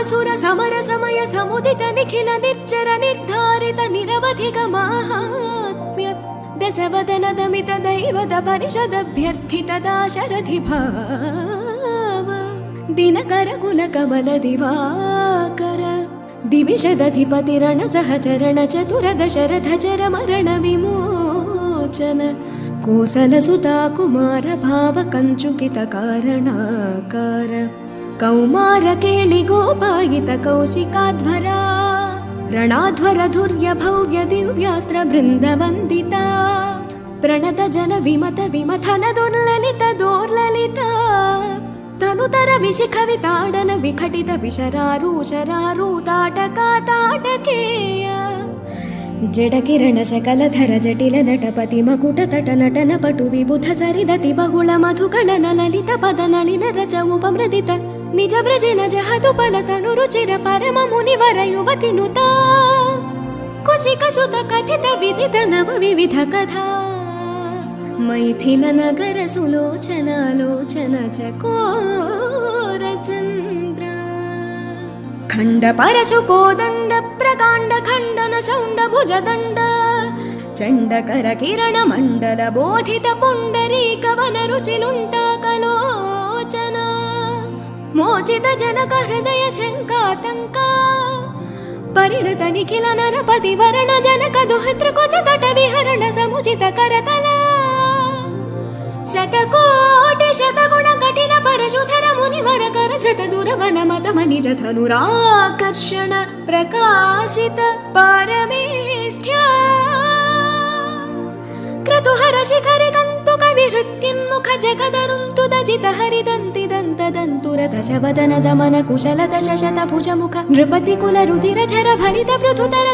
असुर समर समय समुदित निखिल निर्जर निर्धारित निरवधिक माहात्म्य दशवदन दमित दैवद परिषदभ्यर्थित दाशरथि भाव। दिनकर दिवाकर। सहचरण चतुर दशरथ चर मरण विमोचन। कुशलसुता कुमार भाव कञ्चुकित कारणाकार। కారణాకార కౌమార కేళి గోపాయిత కౌశికాధ్వరా రణాధ్వర ధుర్య భవ్య దివ్యాస్త్ర బృంద వందిత ప్రణత జన విమత విమథన దుర్లలిత దోర్లలిత తనుతర విశిఖ వితాడన విఘటిత విశరారూచరారూతాటకా తాటకేయ జడకిరణ శకలధర జటిల నటపతి మకుట తట నటన పటు విబుధ సరిదతి బహుళ మధుకళన లలిత పద నళిన రచ ఉపమృదిత నిజ వ్రజన జహతు పలతను రుచిర పరమ మునివర యువతి నుత. కుశిక సుత కథిత విదిత నవ వివిధ కథ. మైథిల నగర సులోచనాలోచన చకోర చంద్ర. ఖండ పరశు కోదండ ప్రకాండ ఖండన చౌండ భుజదండ చండకర కిరణ మండల బోధిత పుండరీక వన రుచిలుంట కలో మోచిత జనక హృదయ శంకాతంక. పరిణత నిఖిల నరపతి వరణ జనక దుహృతృకుచ తట విహరణ సముచిత కరతల. శతకోటి శతగుణ కఠిన పరశుధర మునివర కర ధృత దురవన మత మనిజ ధనురాకర్షణ ప్రకాశిత పరమేష్ఠ్య క్రతుహర శిఖరి కంతుక కవి హృత్యన్ముఖ జగదరుంతు దజిత హరిదంతి దంతుర దశవదన దమన కుశల దశ శత భుజ ముఖ నృపతి కుల రుధిర ఝర భరిత పృథుతర